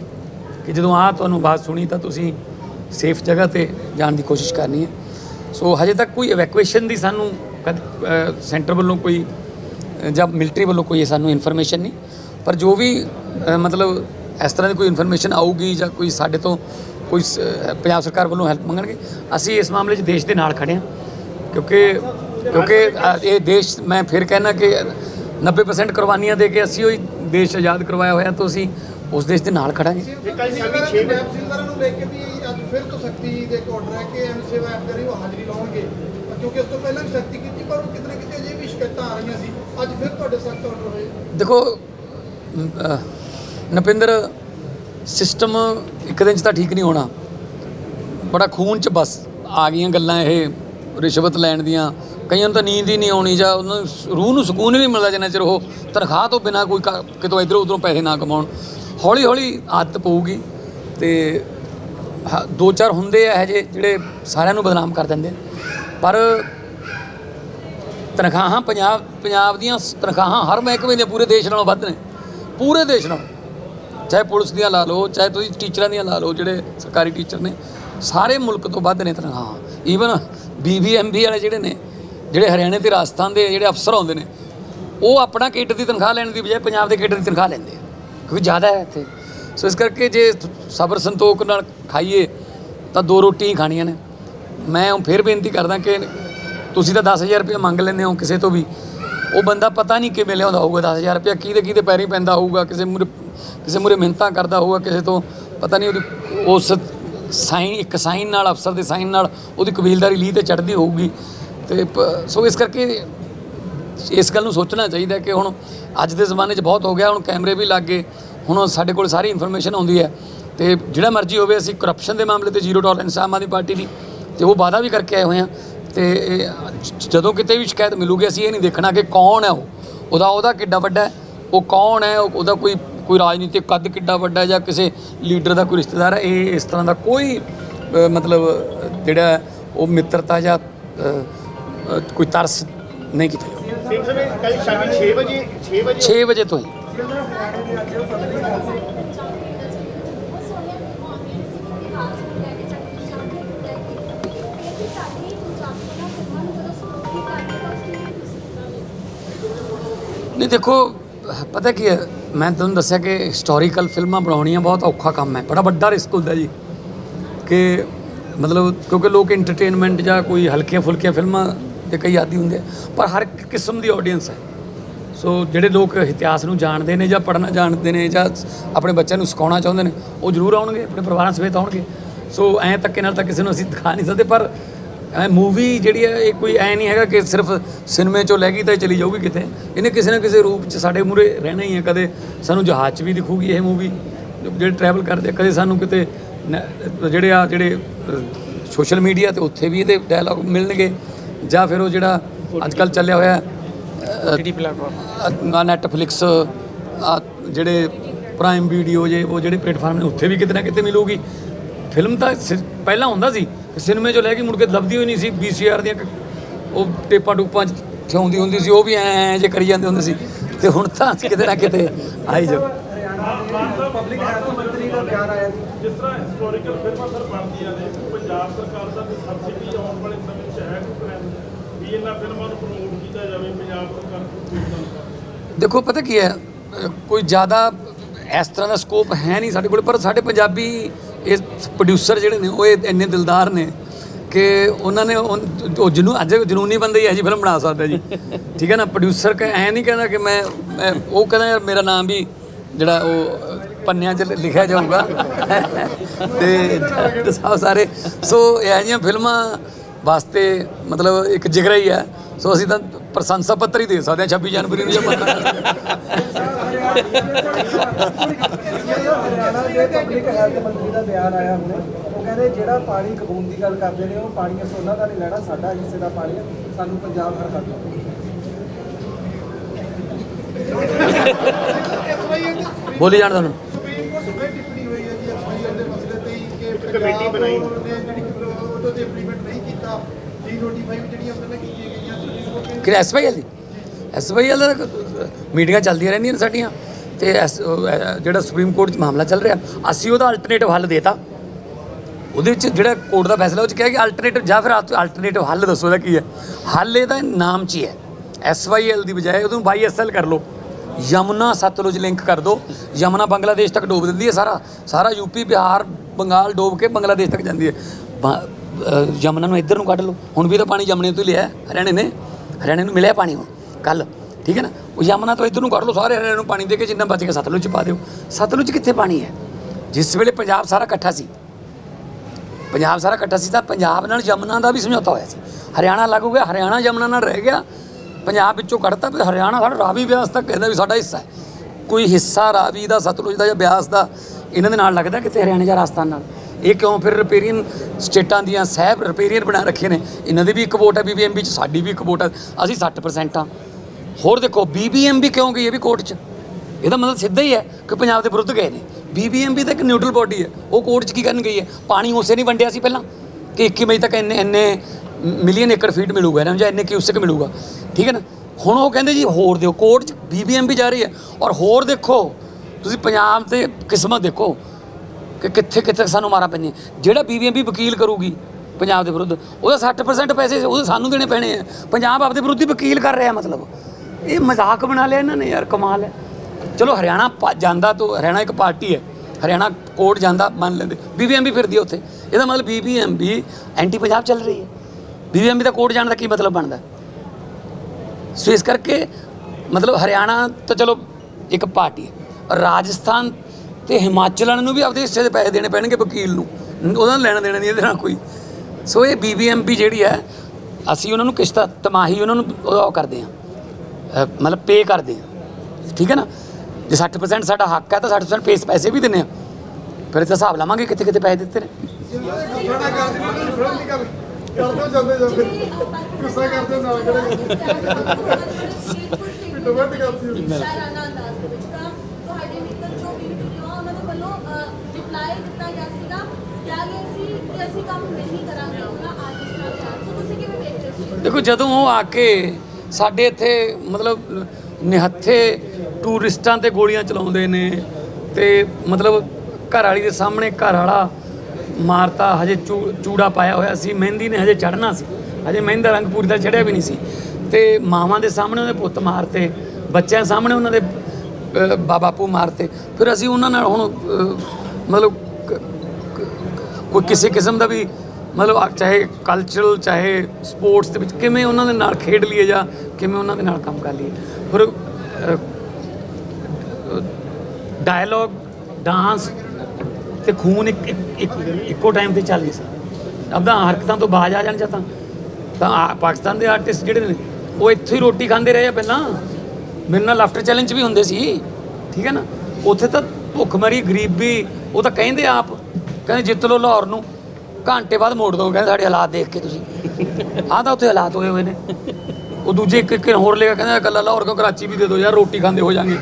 ਕਿ ਜਦੋਂ ਆ ਤੁਹਾਨੂੰ ਆਵਾਜ਼ ਸੁਣੀ ਤਾਂ ਤੁਸੀਂ ਸੇਫ ਜਗ੍ਹਾ ਤੇ ਜਾਣ ਦੀ ਕੋਸ਼ਿਸ਼ ਕਰਨੀ ਹੈ। ਸੋ ਹਜੇ ਤੱਕ ਕੋਈ ਇਵੈਕੂਏਸ਼ਨ ਦੀ ਸਾਨੂੰ ਕਦ ਸੈਂਟਰ ਵੱਲੋਂ ਕੋਈ ਜਾਂ ਮਿਲਟਰੀ ਵੱਲੋਂ ਕੋਈ ਸਾਨੂੰ ਇਨਫੋਰਮੇਸ਼ਨ ਨਹੀਂ। ਪਰ ਜੋ ਵੀ ਮਤਲਬ ਇਸ ਤਰ੍ਹਾਂ ਦੀ ਕੋਈ ਇਨਫੋਰਮੇਸ਼ਨ ਆਊਗੀ ਜਾਂ ਕੋਈ ਸਾਡੇ ਤੋਂ ਕੋਈ ਪੰਜਾਬ ਸਰਕਾਰ ਵੱਲੋਂ ਹੈਲਪ ਮੰਗਣਗੇ, ਅਸੀਂ ਇਸ ਮਾਮਲੇ 'ਚ ਦੇਸ਼ ਦੇ ਨਾਲ ਖੜੇ ਹਾਂ। ਕਿਉਂਕਿ ਕਿਉਂਕਿ ਇਹ ਦੇਸ਼, ਮੈਂ ਫਿਰ ਕਹਿਣਾ ਕਿ 90% ਕੁਰਬਾਨੀਆਂ ਦੇ ਕੇ ਅਸੀਂ ਉਹ ਦੇਸ਼ ਆਜ਼ਾਦ ਕਰਵਾਇਆ ਹੋਇਆ ਤਾਂ ਅਸੀਂ ਉਸ ਦੇਸ਼ ਦੇ ਨਾਲ ਖੜਾਂਗੇ। ਕੱਲ ਸ਼ਾਮੀ 6 ਵਜੇ ਤਹਿਸੀਲਦਾਰਾਂ ਨੂੰ ਲੈ ਕੇ ਵੀ ਅੱਜ ਫਿਰ ਤੋਂ ਸਖਤੀ ਦੇ ਇੱਕ ਆਰਡਰ ਹੈ ਕਿ ਐਮਸੀ ਐਪ ਦੇ ਉਹ ਹਾਜ਼ਰੀ ਲਾਉਣਗੇ। ਕਿਉਂਕਿ ਉਸ ਤੋਂ ਪਹਿਲਾਂ ਵੀ ਸਖਤੀ ਕੀਤੀ ਪਰ ਉਹ ਕਿਤੇ ਨਾ ਕਿਤੇ ਅਜੇ ਵੀ ਸ਼ਿਕਾਇਤਾਂ ਆ ਰਹੀਆਂ ਸੀ। ਅੱਜ ਫਿਰ ਤੁਹਾਡੇ ਸਖਤ ਆਰਡਰ ਹੋਏ। ਦੇਖੋ ਨਪਿੰਦਰ ਸਿਸਟਮ ਇੱਕ ਦਿਨ 'ਚ ਤਾਂ ਠੀਕ ਨਹੀਂ ਹੋਣਾ। ਬੜਾ ਖੂਨ 'ਚ ਬਸ ਆ ਗਈਆਂ ਗੱਲਾਂ ਇਹ ਰਿਸ਼ਵਤ ਲੈਣ ਦੀਆਂ। ਕਈਆਂ ਨੂੰ ਤਾਂ ਨੀਂਦ ਹੀ ਨਹੀਂ ਆਉਣੀ ਜਾਂ ਉਹਨਾਂ ਨੂੰ ਰੂਹ ਨੂੰ ਸਕੂਨ ਹੀ ਨਹੀਂ ਮਿਲਦਾ ਜਿੰਨਾ ਚਿਰ ਉਹ ਤਨਖਾਹ ਤੋਂ ਬਿਨਾ ਕੋਈ ਕ- ਕਿਤੋਂ ਇਧਰੋਂ ਉਧਰੋਂ ਪੈਸੇ ਨਾ ਕਮਾਉਣ। ਹੌਲੀ ਹੌਲੀ ਆਦਤ ਪਊਗੀ ਤੇ ਹ- ਦੋ ਚਾਰ ਹੁੰਦੇ ਆ ਇਹ ਜਿਹੇ ਜਿਹੜੇ ਸਾਰਿਆਂ ਨੂੰ ਬਦਨਾਮ ਕਰ ਦਿੰਦੇ ਆ। ਪਰ ਤਨਖਾਹਾਂ ਪੰਜਾਬ ਪੰਜਾਬ ਦੀਆਂ ਤਨਖਾਹਾਂ ਹਰ ਮਹਿਕਮੇ ਦੀਆਂ ਪੂਰੇ ਦੇਸ਼ ਨਾਲੋਂ ਵੱਧ ਨੇ। ਪੂਰੇ ਦੇਸ਼ ਨਾਲੋਂ। ਚਾਹੇ ਪੁਲਿਸ ਦੀਆਂ ਲਾ ਲਓ, ਚਾਹੇ ਤੁਸੀਂ ਟੀਚਰਾਂ ਦੀਆਂ ਲਾ ਲਓ, ਜਿਹੜੇ ਸਰਕਾਰੀ ਟੀਚਰ ਨੇ, ਸਾਰੇ ਮੁਲਕ ਤੋਂ ਵੱਧ ਨੇ ਤਨਖਾਹਾਂ। ਈਵਨ ਬੀਬੀਐਮਬੀ ਵਾਲੇ ਜਿਹੜੇ ਨੇ ਜਿਹੜੇ ਹਰਿਆਣੇ ਤੇ ਰਾਜਸਥਾਨ ਦੇ ਜਿਹੜੇ ਅਫਸਰ ਆਉਂਦੇ ਨੇ, ਉਹ ਆਪਣਾ ਕਿੱਟ ਦੀ ਤਨਖਾਹ ਲੈਣ ਦੀ ਬਜਾਏ ਪੰਜਾਬ ਦੇ ਕਿੱਟ ਦੀ ਤਨਖਾਹ ਲੈਂਦੇ ਆ, ਕਿਉਂਕਿ ਜ਼ਿਆਦਾ ਹੈ ਇੱਥੇ। ਸੋ ਇਸ ਕਰਕੇ ਜੇ ਸਬਰ ਸੰਤੋਖ ਨਾਲ ਖਾਈਏ, ਤਾਂ ਦੋ ਰੋਟੀਆਂ ਹੀ ਖਾਣੀਆਂ ਨੇ। ਮੈਂ ਹੁਣ ਫਿਰ ਬੇਨਤੀ ਕਰਦਾ ਕਿ ਤੁਸੀਂ ਤਾਂ 10000 ਰੁਪਏ ਮੰਗ ਲੈਂਦੇ ਹੋ ਕਿਸੇ ਤੋਂ ਵੀ। ਉਹ ਬੰਦਾ ਪਤਾ ਨਹੀਂ ਕਿਵੇਂ ਲਿਆਉਂਦਾ ਹੋਊਗਾ 10000 ਰੁਪਏ ਕਿਹਦੇ ਕਿਹਦੇ ਪੈਰੀ ਪੈਂਦਾ ਹੋਊਗਾ, ਕਿਸੇ ਮੂਰੇ ਕਿਸੇ ਮੂਰੇ ਮਿਹਨਤਾਂ ਕਰਦਾ ਹੋਊਗਾ ਕਿਸੇ ਤੋਂ, ਪਤਾ ਨਹੀਂ ਉਹਦੀ, ਉਸ ਸਾਈਨ, ਇੱਕ ਸਾਈਨ ਨਾਲ, ਅਫਸਰ ਦੇ ਸਾਈਨ ਨਾਲ ਉਹਦੀ ਕਬੀਲਦਾਰੀ ਲੀ ਤੇ ਚੜ੍ਹਦੀ ਹੋਊਗੀ। ਤੇ ਪ- ਸੋ ਇਸ ਕਰਕੇ ਇਸ ਗੱਲ ਨੂੰ ਸੋਚਣਾ ਚਾਹੀਦਾ ਕਿ ਹੁਣ ਅੱਜ ਦੇ ਜ਼ਮਾਨੇ 'ਚ ਬਹੁਤ ਹੋ ਗਿਆ, ਹੁਣ ਕੈਮਰੇ ਵੀ ਲੱਗ ਗਏ, ਹੁਣ ਸਾਡੇ ਕੋਲ ਸਾਰੀ ਇਨਫੋਰਮੇਸ਼ਨ ਆਉਂਦੀ ਹੈ ਤੇ ਜਿਹੜਾ ਮਰਜ਼ੀ ਹੋਵੇ ਅਸੀਂ ਕਰਪਸ਼ਨ ਦੇ ਮਾਮਲੇ ਤੇ zero tolerance Aam Aadmi party ਦੀ ਤੇ ਉਹ ਵਾਅਦਾ ਵੀ ਕਰਕੇ ਆਏ ਹੋਏ ਆ ਤੇ ਜਦੋਂ ਕਿਤੇ ਵੀ ਸ਼ਿਕਾਇਤ ਮਿਲੂਗੀ ਅਸੀਂ ਇਹ ਨਹੀਂ ਦੇਖਣਾ ਕਿ ਕੌਣ ਹੈ ਉਹ, ਉਹਦਾ ਉਹਦਾ ਕਿੱਡਾ ਵੱਡਾ ਉਹ ਕੌਣ ਹੈ ਉਹਦਾ ਕੋਈ ਕੋਈ ਰਾਜਨੀਤਿਕ ਕੱਦ ਕਿੱਡਾ ਵੱਡਾ ਜਾਂ ਕਿਸੇ ਲੀਡਰ ਦਾ ਕੋਈ ਰਿਸ਼ਤੇਦਾਰ ਹੈ, ਇਹ ਇਸ ਤਰ੍ਹਾਂ ਦਾ ਕੋਈ ਮਤਲਬ, ਜਿਹੜਾ ਉਹ ਮਿੱਤਰਤਾ ਜਾਂ ਕੋਈ ਤਰਸ ਨਹੀਂ ਕੀਤਾ ਸਿੰਘ ਸਾਹਿਬ ਕੱਲ ਸ਼ਾਮੀ 6 ਵਜੇ 6 ਵਜੇ 6 ਵਜੇ ਤੋਂ ਹੀ। ਨਹੀਂ ਦੇਖੋ ਪਤਾ ਕੀ ਹੈ? ਮੈਂ ਤੁਹਾਨੂੰ ਦੱਸਿਆ ਕਿ ਹਿਸਟੋਰੀਕਲ ਫਿਲਮਾਂ ਬਣਾਉਣੀਆਂ ਬਹੁਤ ਔਖਾ ਕੰਮ ਹੈ। ਬੜਾ ਵੱਡਾ ਰਿਸਕ ਹੁੰਦਾ ਜੀ। ਕਿ ਮਤਲਬ ਕਿਉਂਕਿ ਲੋਕ ਐਂਟਰਟੇਨਮੈਂਟ ਜਾਂ ਕੋਈ ਹਲਕੀਆਂ ਫੁਲਕੀਆਂ ਫਿਲਮਾਂ ਦੇ ਕਈ ਆਦੀ ਹੁੰਦੇ ਆ ਪਰ ਹਰ ਇੱਕ ਕਿਸਮ ਦੀ ਆਡੀਅנס ਹੈ। ਸੋ ਜਿਹੜੇ ਲੋਕ ਇਤਿਹਾਸ ਨੂੰ ਜਾਣਦੇ ਨੇ ਜਾਂ ਪੜ੍ਹਨਾ ਜਾਣਦੇ ਨੇ ਜਾਂ ਆਪਣੇ ਬੱਚਿਆਂ ਨੂੰ ਸਿਖਾਉਣਾ ਚਾਹੁੰਦੇ ਨੇ ਉਹ ਜ਼ਰੂਰ ਆਉਣਗੇ ਆਪਣੇ ਪਰਿਵਾਰਾਂ ਸਮੇਤ ਆਉਣਗੇ। ਸੋ ਐਂ ਧੱਕੇ ਨਾਲ ਤਾਂ ਕਿਸੇ ਨੂੰ ਅਸੀਂ ਦਿਖਾ ਨਹੀਂ ਸਕਦੇ ਪਰ ਮੂਵੀ ਜਿਹੜੀ ਹੈ ਇਹ ਕੋਈ ਐ ਨਹੀਂ ਹੈਗਾ ਕਿ ਸਿਰਫ ਸਿਨੇਮੇ ਚੋਂ ਲੈ ਗਈ ਤਾਂ ਇਹ ਚਲੀ ਜਾਊਗੀ ਕਿਤੇ। ਇਹਨੇ ਕਿਸੇ ਨਾ ਕਿਸੇ ਰੂਪ 'ਚ ਸਾਡੇ ਮੂਰੇ ਰਹਿਣਾ ਹੀ ਹੈ ਕਦੇ ਸਾਨੂੰ ਜਹਾਜ਼ 'ਚ ਵੀ ਦਿਖੂਗੀ ਇਹ ਮੂਵੀ ਜਿਹੜੇ ਟਰੈਵਲ ਕਰਦੇ ਆ, ਕਦੇ ਸਾਨੂੰ ਕਿਤੇ ਨ- ਜਿਹੜੇ ਆ ਜਿਹੜੇ ਸੋਸ਼ਲ ਮੀਡੀਆ ਤੇ ਉੱਥੇ ਵੀ ਇਹਦੇ ਡਾਇਲੌਗ ਮਿਲਣਗੇ। ਜਾਂ ਫਿਰ ਉਹ ਜਿਹੜਾ ਅੱਜ ਕੱਲ ਚੱਲਿਆ ਹੋਇਆ ਓਟੀਟੀ ਪਲੇਟਫਾਰਮ ਨੈਟਫਲਿਕਸ ਆ ਜਿਹੜੇ ਪ੍ਰਾਈਮ ਵੀਡੀਓ ਜੇ ਉਹ ਜਿਹੜੇ ਪਲੇਟਫਾਰਮ ਨੇ ਉੱਥੇ ਵੀ ਕਿਤੇ ਨਾ ਕਿਤੇ ਮਿਲੂਗੀ। ਫਿਲਮ ਤਾਂ ਪਹਿਲਾਂ ਹੁੰਦਾ ਸੀ ਸਿਨੇਮੇ ਚੋਂ ਲੈ ਕੇ ਮੁੜ ਕੇ ਲੱਭਦੀ ਹੋਈ ਨਹੀਂ ਸੀ ਵੀਸੀਆਰ ਦੀਆਂ ਉਹ ਟੇਪਾਂ ਟੂਪਾਂ 'ਚ ਥਿਆਉਂਦੀ ਹੁੰਦੀ ਸੀ ਉਹ ਵੀ ਐਂ ਜੇ ਕਰੀ ਜਾਂਦੇ ਹੁੰਦੇ ਸੀ। ਤੇ ਹੁਣ ਤਾਂ ਕਿਤੇ ਨਾ ਕਿਤੇ ਆਈ ਜਾਓ। ਪਬਲਿਕ ਹੈਲਥ ਮੰਤਰੀ ਦਾ ਬਿਆਨ ਆਇਆ ਜੀ ਜਿਸ ਤਰ੍ਹਾਂ ਹਿਸਟੋਰੀਕਲ ਫਿਲਮਾਂ ਸਰ ਬਣਦੀਆਂ ਨੇ ਪੰਜਾਬ ਸਰਕਾਰ ਦਾ ਕੋਈ ਸਬਸਿਡੀ ਆਉਣ ਵਾਲੇ ਸਮੇਂ 'ਚ ਹੈ ਕੋਈ ਪਲਾਨ ਵੀ ਇਹਨਾਂ ਫਿਲਮਾਂ ਨੂੰ ਪ੍ਰਮੋਟ ਕੀਤਾ ਜਾਵੇ, ਪੰਜਾਬ ਸਰਕਾਰ ਕੋਈ ਯੋਗਦਾਨ ਕਰੇ ਦੇਖੋ, ਪਤਾ ਕੀ ਹੈ? ਕੋਈ ਜ਼ਿਆਦਾ ਇਸ ਤਰ੍ਹਾਂ ਦਾ ਸਕੋਪ ਹੈ ਨਹੀਂ ਸਾਡੇ ਕੋਲ, ਪਰ ਸਾਡੇ ਪੰਜਾਬੀ ਇਹ ਪ੍ਰੋਡਿਊਸਰ ਜਿਹੜੇ ਨੇ, ਉਹ ਇਹ ਇੰਨੇ ਦਿਲਦਾਰ ਨੇ ਕਿ ਉਹਨਾਂ ਨੇ ਉਹ ਜਨੂ, ਅੱਜ ਜਨੂਨੀ ਬੰਦੇ ਹੀ ਇਹ ਫਿਲਮ ਬਣਾ ਸਕਦਾ ਜੀ। ਠੀਕ ਹੈ ਨਾ? ਪ੍ਰੋਡਿਊਸਰ ਐ ਨਹੀਂ ਕਹਿੰਦਾ ਕਿ ਮੈਂ, ਮੈਂ- ਉਹ ਕਹਿੰਦਾ ਯਾਰ ਮੇਰਾ ਨਾਮ ਵੀ ਜਿਹੜਾ ਉਹ ਪੰਨਿਆਂ 'ਚ ਲਿਖਿਆ ਜਾਊਗਾ। ਤੇ ਸਾਰੇ, ਸੋ ਇਹ ਜਿਹੀਆਂ ਫਿਲਮਾਂ ਵਾਸਤੇ ਮਤਲਬ ਇੱਕ ਜਿਗਰਾ ਹੀ ਹੈ ਸੋ ਅਸੀਂ ਤਾਂ ਪ੍ਰਸ਼ੰਸਾ ਪੱਤਰ ਹੀ ਦੇ ਸਕਦੇ ਹਾਂ 26 ਜਨਵਰੀ ਨੂੰ ਜੇ ਮੰਨਣਾ ਹਰਿਆਣਾ ਦੇ ਪਬਲਿਕ ਹੈਲਥ ਮੰਤਰੀ ਦਾ ਬਿਆਨ ਆਇਆ ਹੁਣੇ ਉਹ ਕਹਿੰਦੇ ਜਿਹੜਾ ਪਾਣੀ ਖੂਨ ਦੀ ਗੱਲ ਕਰਦੇ ਨੇ ਉਹ ਪਾਣੀ ਅਸੀਂ ਉਹਨਾਂ ਦਾ ਨਹੀਂ ਲੈਣਾ ਸਾਡਾ ਹਿੱਸੇ ਦਾ ਪਾਣੀ ਹੈ ਸਾਨੂੰ ਪੰਜਾਬ ਹਰ ਬੋਲੀ ਜਾਣ ਤੁਹਾਨੂੰ ਸੁਪਰੀਮ ਕੋਰਟ ਫਿਰ ਟਿੱਪਣੀ ਹੋਈ ਹੈ ਜੀ ਐਸਪੀਐਲ ਦੇ ਮਸਲੇ ਤੇ ਹੀ ਕਿ ਕਮੇਟੀ ਬਣਾਈ ਨੇ ਜਿਹੜੀ ਉਹਦੇ 325 ਜਿਹੜੀਆਂ ਪਹਿਲਾਂ ਕੀਤੀਆਂ ਐਸ ਸੀ ਕਿ ਮੀਟਿੰਗਾਂ ਚੱਲਦੀਆਂ ਰਹਿੰਦੀਆਂ ਨੇ ਸਾਡੀਆਂ। ਤੇ ਜਿਹੜਾ ਸੁਪਰੀਮ ਕੋਰਟ 'ਚ ਮਾਮਲਾ ਚੱਲ ਰਿਹਾ, ਅਸੀਂ ਉਹਦਾ ਅਲਟਰਨੇਟਿਵ ਹੱਲ ਦੇਤਾ। ਉਹਦੇ ਵਿੱਚ ਜਿਹੜਾ ਕੋਰਟ ਦਾ ਫੈਸਲਾ, ਉਹ ਚ ਕਿਹਾ ਕਿ ਅਲਟਰਨੇਟਿਵ ਜਾਂ ਫਿਰ ਅਲਟਰਨੇਟਿਵ ਹੱਲ ਦੱਸੋ ਦਾ ਕੀ ਹੈ। ਹੱਲ ਇਹਦਾ ਨਾਮ 'ਚ ਹੀ ਹੈ। ਐਸਵਾਈਐਲ ਦੀ ਬਜਾਏ ਉਹਨੂੰ ਵਾਈਐਸਐਲ ਕਰ ਲਓ। ਯਮਨਾ ਸਤਲੁਜ ਲਿੰਕ ਕਰ ਦਿਓ ਯਮਨਾ ਬੰਗਲਾਦੇਸ਼ ਤੱਕ ਡੋਬ ਦਿੰਦੀ ਹੈ ਸਾਰਾ। ਸਾਰਾ ਯੂਪੀ ਬਿਹਾਰ, ਬੰਗਾਲ ਡੋਬ ਕੇ ਬੰਗਲਾਦੇਸ਼ ਤੱਕ ਜਾਂਦੀ ਹੈ। ਬਾ- ਯਮੁਨਾ ਨੂੰ ਇੱਧਰ ਨੂੰ ਕੱਢ ਲਓ। ਹੁਣ ਵੀ ਤਾਂ ਪਾਣੀ ਯਮੁਨੇ ਤੋਂ ਹੀ ਲਿਆ ਹਰਿਆਣੇ ਨੇ, ਹਰਿਆਣੇ ਨੂੰ ਮਿਲਿਆ ਪਾਣੀ ਹੁਣ ਕੱਲ ਠੀਕ ਹੈ ਨਾ? ਉਹ ਯਮੁਨਾ ਤੋਂ ਇੱਧਰ ਨੂੰ ਕੱਢ ਲਓ, ਸਾਰੇ ਹਰਿਆਣੇ ਨੂੰ ਪਾਣੀ ਦੇ ਕੇ ਜਿੰਨਾ ਬਚ ਕੇ ਸਤਲੁਜ ਚ ਪਾ ਦਿਓ। ਸਤਲੁਜ ਕਿੱਥੇ ਪਾਣੀ ਹੈ? ਜਿਸ ਵੇਲੇ ਪੰਜਾਬ ਸਾਰਾ ਇਕੱਠਾ ਸੀ। ਪੰਜਾਬ ਸਾਰਾ ਇਕੱਠਾ ਸੀ ਤਾਂ ਪੰਜਾਬ ਨਾਲ ਯਮੁਨਾ ਦਾ ਵੀ ਸਮਝੌਤਾ ਹੋਇਆ ਸੀ। ਹਰਿਆਣਾ ਲੱਗ ਗਿਆ, ਹਰਿਆਣਾ ਯਮੁਨਾ ਨਾਲ ਰਹਿ ਗਿਆ। ਪੰਜਾਬ ਵਿੱਚੋਂ ਕੱਢਤਾ ਪਰ ਹਰਿਆਣਾ ਸਾਡਾ ਰਾਵੀ ਬਿਆਸ ਤੱਕ ਕਹਿੰਦਾ ਵੀ ਸਾਡਾ ਹਿੱਸਾ ਹੈ। ਕੋਈ ਹਿੱਸਾ ਰਾਵੀ ਦਾ, ਸਤਲੁਜ ਦਾ ਜਾਂ ਬਿਆਸ ਦਾ ਇਹਨਾਂ ਦੇ ਨਾਲ ਲੱਗਦਾ ਕਿਤੇ ਹਰਿਆਣੇ ਜਾਂ ਰਾਜਸਥਾਨ ਨਾਲ? ਇਹ ਕਿਉਂ? ਫਿਰ ਰਿਪੇਰੀਅਨ ਸਟੇਟਾਂ ਦੀਆਂ ਸਹਿਬ ਰਿਪੇਰੀਅਨ ਬਣਾ ਰੱਖੇ ਨੇ। ਇਹਨਾਂ ਦੀ ਵੀ ਇੱਕ ਵੋਟ ਹੈ ਬੀਬੀਐਮਬੀ ਚ ਸਾਡੀ ਵੀ ਇੱਕ ਵੋਟ ਹੈ ਅਸੀਂ 60% ਆ। ਹੋਰ ਦੇਖੋ ਬੀਬੀਐਮਬੀ ਕਿਉਂ ਗਈ ਹੈ ਵੀ ਕੋਰਟ 'ਚ? ਇਹਦਾ ਮਤਲਬ ਸਿੱਧਾ ਹੀ ਹੈ ਕਿ ਪੰਜਾਬ ਦੇ ਵਿਰੁੱਧ ਗਏ ਨੇ। ਬੀਬੀਐਮਬੀ ਤਾਂ ਇੱਕ ਨਿਊਟਰਲ ਬਾਡੀ ਹੈ। ਉਹ ਕੋਰਟ 'ਚ ਕੀ ਕਰਨ ਗਈ ਹੈ? ਪਾਣੀ ਉਸੇ ਨਹੀਂ ਵੰਡਿਆ ਸੀ ਪਹਿਲਾਂ ਕਿ 21 ਮਈ ਤੱਕ ਇੰਨੇ ਇੰਨੇ ਮਿਲੀਅਨ ਏਕੜ ਫੀਟ ਮਿਲੂਗਾ ਇਹਨਾਂ ਨੂੰ ਜਾਂ ਇੰਨੇ ਕਿਊਸਕ ਮਿਲੂਗਾ। ਠੀਕ ਹੈ ਨਾ? ਹੁਣ ਉਹ ਕਹਿੰਦੇ ਜੀ, ਹੋਰ ਦਿਓ ਕੋਰਟ 'ਚ ਬੀਬੀਐਮਬੀ ਜਾ ਰਹੀ ਹੈ। ਔਰ ਹੋਰ ਦੇਖੋ, ਤੁਸੀਂ ਪੰਜਾਬ ਤੇ ਕਿਸਮਤ ਦੇਖੋ। ਕਿ ਕਿੱਥੇ ਕਿੱਥੇ ਸਾਨੂੰ ਮਾਰਾ ਪੈਂਦੀਆਂ। ਜਿਹੜਾ ਬੀਬੀਐਮਬੀ ਵਕੀਲ ਕਰੂਗੀ ਪੰਜਾਬ ਦੇ ਵਿਰੁੱਧ, ਉਹਦਾ 60% ਪੈਸੇ ਉਹਦੇ ਸਾਨੂੰ ਦੇਣੇ ਪੈਣੇ ਆ। ਪੰਜਾਬ ਆਪਦੇ ਵਿਰੁੱਧ ਹੀ ਵਕੀਲ ਕਰ ਰਿਹਾ ਮਤਲਬ। ਇਹ ਮਜ਼ਾਕ ਬਣਾ ਲਿਆ ਇਹਨਾਂ ਨੇ ਯਾਰ, ਕਮਾਲ ਹੈ। ਚਲੋ ਹਰਿਆਣਾ ਪਾ- ਜਾਂਦਾ ਤੋਂ ਹਰਿਆਣਾ ਇੱਕ ਪਾਰਟੀ ਹੈ। ਹਰਿਆਣਾ ਕੋਰਟ ਜਾਂਦਾ, ਮੰਨ ਲੈਂਦੇ। ਬੀਬੀਐਮਬੀ ਫਿਰਦੀ ਹੈ ਉੱਥੇ। ਇਹਦਾ ਮਤਲਬ ਬੀਬੀਐਮਬੀ ਐਂਟੀ ਪੰਜਾਬ ਚੱਲ ਰਹੀ ਹੈ। ਬੀਬੀਐਮਬੀ ਦਾ ਕੋਰਟ ਜਾਣ ਦਾ ਕੀ ਮਤਲਬ ਬਣਦਾ? ਸੋ ਇਸ ਕਰਕੇ ਮਤਲਬ ਹਰਿਆਣਾ ਤਾਂ ਚਲੋ ਇੱਕ ਪਾਰਟੀ ਹੈ। ਰਾਜਸਥਾਨ ਤੇ ਹਿਮਾਚਲ ਵਾਲਿਆਂ ਨੂੰ ਵੀ ਆਪਦੇ ਹਿੱਸੇ ਦੇ ਪੈਸੇ ਦੇਣੇ ਪੈਣਗੇ ਵਕੀਲ ਨੂੰ। ਉਹਦਾ ਲੈਣਾ ਦੇਣਾ ਨਹੀਂ ਇਹਦੇ ਨਾਲ ਕੋਈ। ਸੋ ਇਹ ਬੀਬੀਐਮਪੀ ਜਿਹੜੀ ਹੈ ਅਸੀਂ ਉਹਨਾਂ ਨੂੰ ਕਿਸ਼ਤ ਤਮਾਹੀ ਉਹਨਾਂ ਨੂੰ ਉਹ ਕਰਦੇ ਹਾਂ। ਅਹ ਮਤਲਬ ਪੇ ਕਰਦੇ ਹਾਂ। ਠੀਕ ਹੈ ਨਾ? ਜੇ 60% ਸਾਡਾ ਹੱਕ ਹੈ ਤਾਂ 60% ਪੇਸ ਪੈਸੇ ਵੀ ਦਿੰਨੇ ਆ ਫਿਰ ਇਹ ਤਾਂ ਹਿਸਾਬ ਲਾਵਾਂਗੇ ਕਿੱਥੇ ਕਿੱਥੇ ਪੈਸੇ ਦਿੱਤੇ ਨੇ। ਕਰਦੇ ਜਾਂਦੇ ਜਾਂਦੇ ਗੁੱਸਾ ਕਰਦੇ ਨਾਲ ਡਿਬੇਟ ਕਰਦੀ ਹੁੰਦੀ। ਸ਼ਾਇਰਾਨਾ ਅੰਦਾਜ਼ ਦੇ ਵਿੱਚ ਤਾਂ ਤੁਹਾਡੇ ਮਿੱਤਰ ਜੋ ਵੀ ਵੀਡੀਓ ਉਹਨਾਂ ਦੇ ਵੱਲੋਂ ਰਿਪਲਾਈ ਦਿੱਤਾ ਕਿਹਾ ਗਿਆ ਸੀ ਕਿ ਅਸੀਂ ਕੰਮ ਨਹੀਂ ਕਰਾਂਗੇ, ਉਹਨਾਂ ਆਰਟਿਸਟਾਂ ਨਾਲ ਸੋ ਤੁਸੀਂ ਕਿਵੇਂ ਵੇਖਦੇ ਹੋ? ਦੇਖੋ, ਜਦੋਂ ਉਹ ਆ ਕੇ ਸਾਡੇ ਇੱਥੇ ਮਤਲਬ ਨਿਹੱਥੇ ਟੂਰਿਸਟਾਂ ਤੇ ਗੋਲੀਆਂ ਚਲਾਉਂਦੇ ਨੇ ਤੇ ਮਤਲਬ ਘਰ ਵਾਲੀ ਦੇ ਸਾਹਮਣੇ ਘਰ ਵਾਲਾ ਮਾਰਤਾ, ਹਜੇ ਚੂ- ਚੂੜਾ ਪਾਇਆ ਹੋਇਆ ਸੀ, ਮਹਿੰਦੀ ਨੇ ਹਜੇ ਚੜਨਾ ਸੀ। ਹਜੇ ਮਹਿੰਦੀ ਰੰਗ ਪੂਰੀ ਦਾ ਚੜਿਆ ਵੀ ਨਹੀਂ ਸੀ। ਤੇ ਮਾਵਾਂ ਦੇ ਸਾਹਮਣੇ ਉਹਦੇ ਪੁੱਤ ਮਾਰਤੇ, ਬੱਚਿਆਂ ਸਾਹਮਣੇ ਉਹਨਾਂ ਦੇ ਬਾਪੂ ਮਾਰਤੇ। ਫਿਰ ਅਸੀਂ ਉਹਨਾਂ ਨਾਲ ਹੁਣ ਮਤਲਬ ਕੋਈ ਕਿਸੇ ਕਿਸਮ ਦਾ ਵੀ ਮਤਲਬ ਚਾਹੇ ਕਲਚਰਲ ਚਾਹੇ ਸਪੋਰਟਸ ਦੇ ਵਿੱਚ ਕਿਵੇਂ ਉਹਨਾਂ ਦੇ ਨਾਲ ਖੇਡ ਲਈਏ ਜਾਂ ਕਿਵੇਂ ਉਹਨਾਂ ਦੇ ਨਾਲ ਕੰਮ ਕਰ ਲਈਏ। ਫਿਰ ਡਾਇਲੌਗ ਡਾਂਸ ਤੇ ਖੂਨ ਇੱਕ, ਇੱਕ- ਇੱਕੋ ਟਾਈਮ ਤੇ ਚੱਲ ਨਹੀਂ ਸਕਦਾ। ਆਪਦਾ ਹਰਕਤਾਂ ਤੋਂ ਬਾਜ ਆ ਜਾਣ ਜਾਂ ਤਾਂ ਤਾਂ ਆ- ਪਾਕਿਸਤਾਨ ਦੇ ਆਰਟਿਸਟ ਜਿਹੜੇ ਨੇ, ਉਹ ਇੱਥੇ ਹੀ ਰੋਟੀ ਖਾਂਦੇ ਰਹੇ ਆ ਪਹਿਲਾਂ। ਮੇਰੇ ਨਾਲ ਲਾਫਟਰ ਚੈਲੰਜ ਵੀ ਹੁੰਦੇ ਸੀ, ਠੀਕ ਹੈ ਨਾ? ਉੱਥੇ ਤਾਂ ਭੁੱਖਮਰੀ ਗਰੀਬੀ, ਉਹ ਤਾਂ ਕਹਿੰਦੇ ਆਪ ਕਹਿੰਦੇ ਜਿੱਤ ਲਓ ਲਾਹੌਰ ਨੂੰ। ਘੰਟੇ ਬਾਅਦ ਮੋੜ ਦੋ ਕਹਿੰਦੇ ਸਾਡੇ ਹਾਲਾਤ ਦੇਖ ਕੇ ਤੁਸੀਂ। ਆਹ ਤਾਂ ਉੱਥੇ ਹਾਲਾਤ ਹੋਏ ਹੋਏ ਨੇ। ਉਹ ਦੂਜੇ ਇੱਕ ਇੱਕ ਹੋਰ ਲੈ ਕੇ ਕਹਿੰਦਾ ਇਕੱਲਾ ਲਾਹੌਰ ਕੋ ਕਰਾਚੀ ਵੀ ਦੇ ਦਿਓ ਯਾਰ ਰੋਟੀ ਖਾਂਦੇ ਹੋ ਜਾਾਂਗੇ।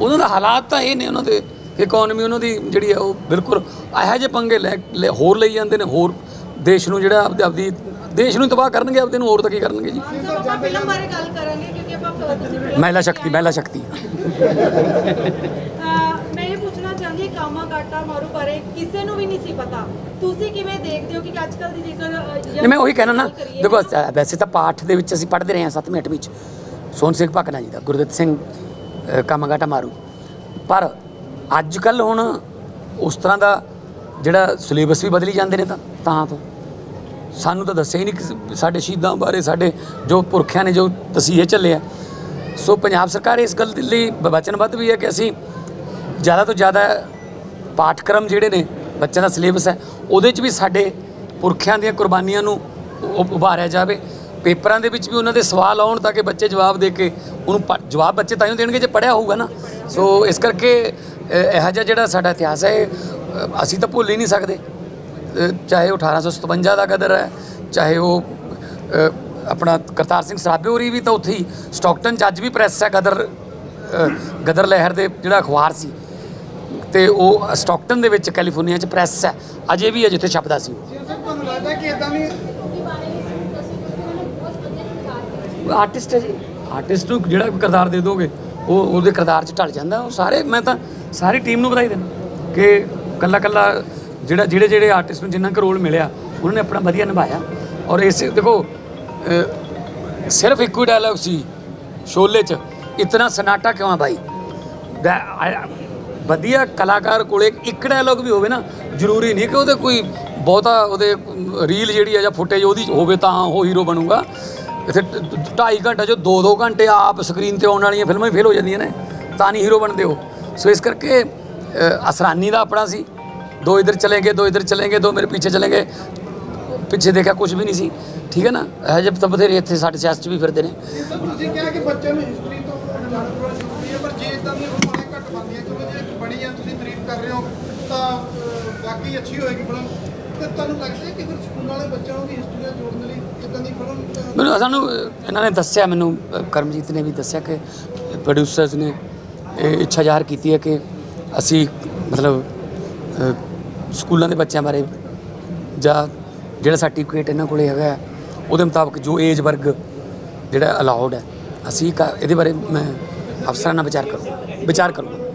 ਉਹਨਾਂ ਦਾ ਹਾਲਾਤ ਤਾਂ ਇਹ ਨੇ ਉਹਨਾਂ ਦੇ ਇਕਨੋਮੀ ਉਹਨਾਂ ਦੀ ਜਿਹੜੀ ਹੈ ਉਹ ਬਿਲਕੁਲ ਇਹੋ ਜਿਹੇ ਪੰਗੇ ਲੈ ਲੈ- ਹੋਰ ਲਈ ਜਾਂਦੇ ਨੇ ਹੋਰ ਦੇਸ਼ ਨੂੰ ਜਿਹੜਾ ਆਪਦੀ ਆਪਦੀ ਦੇਸ਼ ਨੂੰ ਤਬਾਹ ਕਰਨਗੇ ਆਪਦੇ ਨੂੰ ਹੋਰ ਤਾਂ ਕੀ ਕਰਨਗੇ ਜੀ। ਸਰ ਆਪਾਂ ਫਿਲਮ ਬਾਰੇ ਗੱਲ ਕਰਾਂਗੇ ਕਿਉਂਕਿ ਆਪਾਂ ਤੁਸੀਂ film ਮਹਿਲਾ ਸ਼ਕਤੀ ਮਹਿਲਾ ਸ਼ਕਤੀ। ਕਾਟਾ ਮਾਰੂ ਬਾਰੇ ਕਿਸੇ ਨੂੰ ਵੀ ਨਹੀਂ ਸੀ ਪਤਾ। ਤੁਸੀਂ ਕਿਵੇਂ ਦੇਖਦੇ ਹੋ ਕਿ ਅੱਜ ਕੱਲ ਦੀ ਜੇਕਰ ਨਹੀਂ ਮੈਂ ਉਹੀ ਕਹਿਣਾ ਨਾ ਦੇਖੋ ਵੈਸੇ ਤਾਂ ਪਾਠ ਦੇ ਵਿੱਚ ਅਸੀਂ ਪੜ੍ਹਦੇ ਰਹੇ ਹਾਂ 7ਵੀਂ 8ਵੀਂ ਚ ਸੋਹਣ ਸਿੰਘ ਭਕਨਾ ਜੀ ਦਾ ਗੁਰਦਿੱਤ ਸਿੰਘ ਕਾਮਾਗਾਟਾ ਮਾਰੂ। ਪਰ ਅੱਜ ਕੱਲ ਹੁਣ ਉਸ ਤਰ੍ਹਾਂ ਦਾ ਜਿਹੜਾ ਸਿਲੇਬਸ ਵੀ ਬਦਲੀ ਜਾਂਦੇ ਨੇ ਤਾਂ ਤਾਂ ਤੋਂ। ਸਾਨੂੰ ਤਾਂ ਦੱਸਿਆ ਹੀ ਨਹੀਂ ਸਾਡੇ ਸ਼ਹੀਦਾਂ ਬਾਰੇ ਸਾਡੇ ਜੋ ਪੁਰਖਿਆਂ ਨੇ ਜੋ ਤਸੀਹੇ ਚੱਲੇ ਆ। ਸੋ ਪੰਜਾਬ ਸਰਕਾਰ ਇਸ ਗੱਲ ਦੇ ਲਈ ਵਚਨਬੱਧ ਵੀ ਹੈ ਕਿ ਅਸੀਂ ਜ਼ਿਆਦਾ ਤੋਂ ਜ਼ਿਆਦਾ ਪਾਠਕ੍ਰਮ ਜਿਹੜੇ ਨੇ ਬੱਚਿਆਂ ਦਾ ਸਿਲੇਬਸ ਹੈ ਉਹਦੇ 'ਚ ਵੀ ਸਾਡੇ ਪੁਰਖਿਆਂ ਦੀਆਂ ਕੁਰਬਾਨੀਆਂ ਨੂੰ ਉਭਾਰਿਆ ਜਾਵੇ। ਪੇਪਰਾਂ ਦੇ ਵਿੱਚ ਵੀ ਉਹਨਾਂ ਦੇ ਸਵਾਲ ਆਉਣ ਤਾਂ ਕਿ ਬੱਚੇ ਜਵਾਬ ਦੇ ਕੇ ਉਹਨੂੰ ਪ- ਜਵਾਬ ਬੱਚੇ ਤਾਂ ਹੀ ਦੇਣਗੇ ਜੇ ਪੜਿਆ ਹੋਊਗਾ ਨਾ। ਸੋ ਇਸ ਕਰਕੇ ਇਹੋ ਜਿਹਾ ਜਿਹੜਾ ਸਾਡਾ ਇਤਿਹਾਸ ਹੈ ਇਹ, ਅਸੀਂ ਤਾਂ ਭੁੱਲ ਹੀ ਨਹੀਂ ਸਕਦੇ। ਚਾਹੇ ਉਹ 1857 ਦਾ ਕਦਰ ਹੈ ਚਾਹੇ ਉਹ ਆਪਣਾ ਕਰਤਾਰ ਸਿੰਘ ਸਰਾਭੇ ਹੋਰੀ ਵੀ ਤਾਂ ਉੱਥੇ ਹੀ ਸਟਾਕਟਨ 'ਚ ਅੱਜ ਵੀ ਪ੍ਰੈਸ ਹੈ ਗਦਰ ਗਦਰ ਲਹਿਰ ਦੇ ਜਿਹੜਾ ਅਖਬਾਰ ਸੀ। ਤੇ ਉਹ ਸਟਾਕਟਨ ਦੇ ਵਿੱਚ ਕੈਲੀਫੋਰਨੀਆ 'ਚ ਪ੍ਰੈਸ ਹੈ। ਅਜੇ ਵੀ ਹੈ ਜਿੱਥੇ ਛਪਦਾ ਸੀ ਉਹ। ਤੁਹਾਨੂੰ ਲੱਗਦਾ ਕਿ ਇਦਾਂ ਆਰਟਿਸਟ ਹੈ ਜੀ। ਆਰਟਿਸਟ ਨੂੰ ਜਿਹੜਾ ਵੀ ਕਿਰਦਾਰ ਦੇ ਦੋਗੇ ਉਹ ਉਹਦੇ ਕਿਰਦਾਰ 'ਚ ਢਲ ਜਾਂਦਾ। ਉਹ ਸਾਰੇ ਮੈਂ ਤਾਂ ਸਾਰੀ ਟੀਮ ਨੂੰ ਵਧਾਈ ਦਿੰਦਾ ਕਿ ਕੱਲਾ ਕੱਲਾ ਜਿਹੜਾ ਜਿਹੜੇ ਜਿਹੜੇ ਆਰਟਿਸਟ ਨੂੰ ਜਿੰਨਾ ਕੁ ਰੋਲ ਮਿਲਿਆ ਉਹਨਾਂ ਨੇ ਆਪਣਾ ਵਧੀਆ ਨਿਭਾਇਆ। ਔਰ ਇਸ ਦੇਖੋ ਸਿਰਫ ਇੱਕੋ ਹੀ ਡਾਇਲੌਗ ਸੀ ਸ਼ੋਲੇ 'ਚ। ਇਤਨਾ ਸਨਾਟਾ ਕਿਉਂ ਆ ਭਾਈ ਵਧੀਆ ਕਲਾਕਾਰ ਕੋਲੇ ਇੱਕ ਡਾਇਲੋਗ ਵੀ ਹੋਵੇ ਨਾ ਜ਼ਰੂਰੀ ਨਹੀਂ ਕਿ ਉਹਦੇ ਕੋਈ ਬਹੁਤਾ ਉਹਦੇ ਰੀਲ ਜਿਹੜੀ ਆ ਜਾਂ ਫੁਟੇਜ ਉਹਦੀ ਹੋਵੇ ਤਾਂ ਉਹ ਹੀਰੋ ਬਣੂਗਾ। ਇੱਥੇ 2.5 ਘੰਟਾ ਜੋ 2-2 ਘੰਟੇ ਆਪ ਸਕਰੀਨ ਤੇ ਆਉਣ ਵਾਲੀਆਂ ਫਿਲਮਾਂ ਹੀ ਫੇਲ ਹੋ ਜਾਂਦੀਆਂ ਨੇ ਤਾਂ ਨਹੀਂ ਹੀਰੋ ਬਣਦੇ ਉਹ। ਸੋ ਇਸ ਕਰਕੇ ਅ, ਅਸਰਾਨੀ ਦਾ ਆਪਣਾ ਸੀ। ਦੋ ਇਧਰ ਚਲੇ ਗਏ ਦੋ ਇਧਰ ਚਲੇ ਗਏ ਦੋ ਮੇਰੇ ਪਿੱਛੇ ਚਲੇ ਗਏ। ਪਿੱਛੇ ਦੇਖਿਆ ਕੁਝ ਵੀ ਨਹੀਂ ਸੀ। ਠੀਕ ਹੈ ਨਾ? ਇਹ ਜਿਹੇ ਤਾਂ ਬਥੇਰੇ ਇੱਥੇ ਸਾਡੇ ਸਿਆਸਤ 'ਚ ਵੀ ਫਿਰਦੇ ਨੇ। ਤੁਸੀਂ ਕਿਹਾ ਕਿ ਬੱਚਿਆਂ ਨੂੰ ਹਿਸਟਰੀ ਤੋਂ ਜਾਣਨ ਥੋੜਾ ਜ਼ਰੂਰੀ ਹੈ ਪਰ ਜੇ ਇਦਾਂ ਦੀਆਂ ਫਿਲਮਾਂ ਘੱਟ ਬਣਦੀਆਂ ਚਲੋ ਜੇ ਬਣੀ ਆ ਤੁਸੀਂ ਤਾਰੀਫ ਕਰ ਰਹੇ ਹੋ ਤਾਂ ਅਹ, ਵਾਕਈ ਅੱਛੀ ਹੋਏਗੀ ਫਿਲਮ ਤੇ ਤੁਹਾਨੂੰ ਲੱਗਦਾ ਹੈ ਕਿ ਫਿਰ ਸਕੂਲ ਵਾਲੇ ਬੱਚਿਆਂ ਨੂੰ ਵੀ ਹਿਸਟਰੀ ਨਾਲ ਜੋੜਨ ਲਈ ਇਦਾਂ ਦੀ ਫਿਲਮ ਮੈਨੂੰ ਸਾਨੂੰ ਇਹਨਾਂ ਨੇ ਦੱਸਿਆ ਮੈਨੂੰ ਕਰਮਜੀਤ ਨੇ ਵੀ ਦੱਸਿਆ ਕਿ ਪ੍ਰੋਡਿਊਸਰਸ ਨੇ ਇਹ ਇੱਛਾ ਜ਼ਾਹਰ ਕੀਤੀ ਹੈ ਕਿ ਅਸੀਂ ਮਤਲਬ ਸਕੂਲਾਂ ਦੇ ਬੱਚਿਆਂ ਬਾਰੇ ਜਾਂ ਜਿਹੜਾ ਸਰਟੀਫਿਕੇਟ ਇਹਨਾਂ ਕੋਲੇ ਹੈਗਾ ਹੈ, ਉਹਦੇ ਮੁਤਾਬਕ ਜੋ ਏਜ ਵਰਗ ਜਿਹੜਾ ਅਲਾਉਡ ਹੈ ਅਸੀਂ ਕ- ਇਹਦੇ ਬਾਰੇ ਮੈਂ ਅਫਸਰਾਂ ਨਾਲ ਵਿਚਾਰ ਕਰੂੰ ਵਿਚਾਰ ਕਰੂੰਗਾ।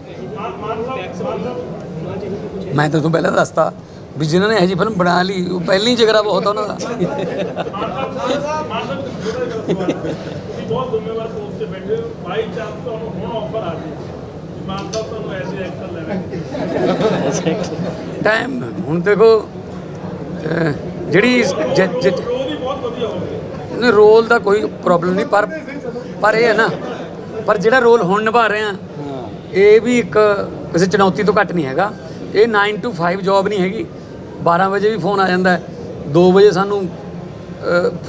ਮੈਂ ਤਾਂ ਤੁਹਾਨੂੰ ਪਹਿਲਾਂ ਦੱਸਤਾ ਵੀ ਜਿਨ੍ਹਾਂ ਨੇ ਇਹੋ ਜਿਹੀ ਫਿਲਮ ਬਣਾ ਲਈ ਉਹ ਪਹਿਲਾਂ ਹੀ ਜਿਗਰਾ ਬਹੁਤ ਆ ਉਹਨਾਂ ਦਾ। ਤੁਸੀਂ ਬਹੁਤ ਜ਼ਿੰਮੇਵਾਰ ਪੋਸਟ ਤੇ ਬੈਠੇ ਹੋ ਬਾਈ ਚਾਂਸ ਤੁਹਾਨੂੰ ਹੁਣ ਆਫਰ ਆ ਜੇ ਮਾਨ ਸਾਹਿਬ ਤੁਹਾਨੂੰ ਐਸੇ ਐਕਟਰ ਲੈਣਗੇ ਟਾਈਮ ਹੁਣ ਦੇਖੋ ਜਿਹੜੀ ਜ- ਜ- ਉਹ ਵੀ ਬਹੁਤ ਵਧੀਆ ਹੋਵੇ। ਨਹੀਂ ਰੋਲ ਦਾ ਕੋਈ ਪ੍ਰੋਬਲਮ ਨਹੀਂ ਪਰ ਪਰ ਇਹ ਹੈ ਨਾ ਪਰ ਜਿਹੜਾ ਰੋਲ ਹੁਣ ਨਿਭਾ ਰਹੇ ਆ ਇਹ ਵੀ ਇੱਕ ਕਿਸੇ ਚੁਣੌਤੀ ਤੋਂ ਘੱਟ ਨਹੀਂ ਹੈਗਾ। ਇਹ 9 ਟੂ 5 ਜੌਬ ਨਹੀਂ ਹੈਗੀ। 12 ਵਜੇ ਵੀ ਫੋਨ ਆ ਜਾਂਦਾ ਹੈ। 2 ਵਜੇ ਸਾਨੂੰ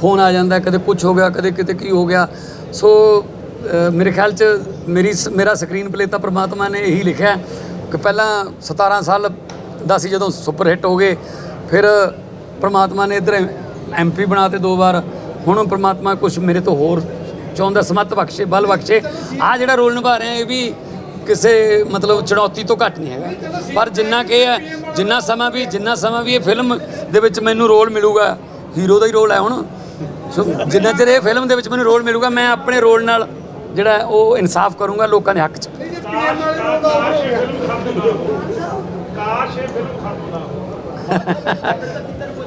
ਫੋਨ ਆ ਜਾਂਦਾ ਕਦੇ ਕੁਝ ਹੋ ਗਿਆ, ਕਦੇ ਕਿਤੇ ਕੀ ਹੋ ਗਿਆ। ਸੋ ਮੇਰੇ ਖਿਆਲ ਚ ਮੇਰੀ ਸ- ਮੇਰਾ ਸਕਰੀਨ ਪਲੇ ਤਾਂ ਪ੍ਰਮਾਤਮਾ ਨੇ ਇਹੀ ਲਿਖਿਆ ਕਿ ਪਹਿਲਾਂ 17 ਸਾਲ ਦਾ ਸੀ ਜਦੋਂ ਸੁਪਰ ਹਿੱਟ ਹੋ ਗਏ। ਫਿਰ ਪ੍ਰਮਾਤਮਾ ਨੇ ਇਧਰ ਐਮਪੀ ਬਣਾਤੇ ਦੋ ਵਾਰ। ਹੁਣ ਪ੍ਰਮਾਤਮਾ ਕੁਝ ਮੇਰੇ ਤੋਂ ਹੋਰ ਚਾਹੁੰਦਾ, ਸਮੱਤ ਬਖਸ਼ੇ, ਬਲ ਬਖਸ਼ੇ। ਆ ਜਿਹੜਾ ਰੋਲ ਨਿਭਾ ਰਿਹਾ ਇਹ ਵੀ ਕਿਸੇ ਮਤਲਬ ਚੁਣੌਤੀ ਤੋਂ ਘੱਟ ਨਹੀਂ ਹੈਗਾ। ਪਰ ਜਿੰਨਾ ਕਿ ਇਹ ਹੈ, ਜਿੰਨਾ ਸਮਾਂ ਵੀ, ਜਿੰਨਾ ਸਮਾਂ ਵੀ ਇਹ ਫਿਲਮ ਦੇ ਵਿੱਚ ਮੈਨੂੰ ਰੋਲ ਮਿਲੂਗਾ ਹੀਰੋ ਦਾ ਹੀ ਰੋਲ ਹੈ ਹੁਣ। ਸੋ ਜਿੰਨਾ ਚਿਰ ਇਹ ਫਿਲਮ ਦੇ ਵਿੱਚ ਮੈਨੂੰ ਰੋਲ ਮਿਲੂਗਾ, ਮੈਂ ਆਪਣੇ ਰੋਲ ਨਾਲ ਜਿਹੜਾ ਉਹ ਇਨਸਾਫ ਕਰੂੰਗਾ ਲੋਕਾਂ ਦੇ ਹੱਕ 'ਚ। ਨਹੀਂ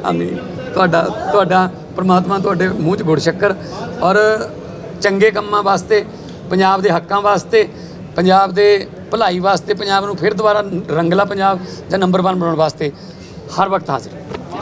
ਆਮੀਨ ਤੁਹਾਡਾ ਤੁਹਾਡਾ ਪ੍ਰਮਾਤਮਾ ਤੁਹਾਡੇ ਮੂੰਹ 'ਚ ਗੁੜ ਸ਼ੱਕਰ ਔਰ ਚੰਗੇ ਕੰਮਾਂ ਵਾਸਤੇ, ਪੰਜਾਬ ਦੇ ਹੱਕਾਂ ਵਾਸਤੇ ਪੰਜਾਬ ਦੇ ਭਲਾਈ ਵਾਸਤੇ ਪੰਜਾਬ ਨੂੰ ਫਿਰ ਦੁਬਾਰਾ ਰੰਗਲਾ ਪੰਜਾਬ ਜਾਂ ਨੰਬਰ 1 ਬਣਾਉਣ ਵਾਸਤੇ ਹਰ ਵਕਤ ਹਾਜ਼ਰ ਹਾਂ।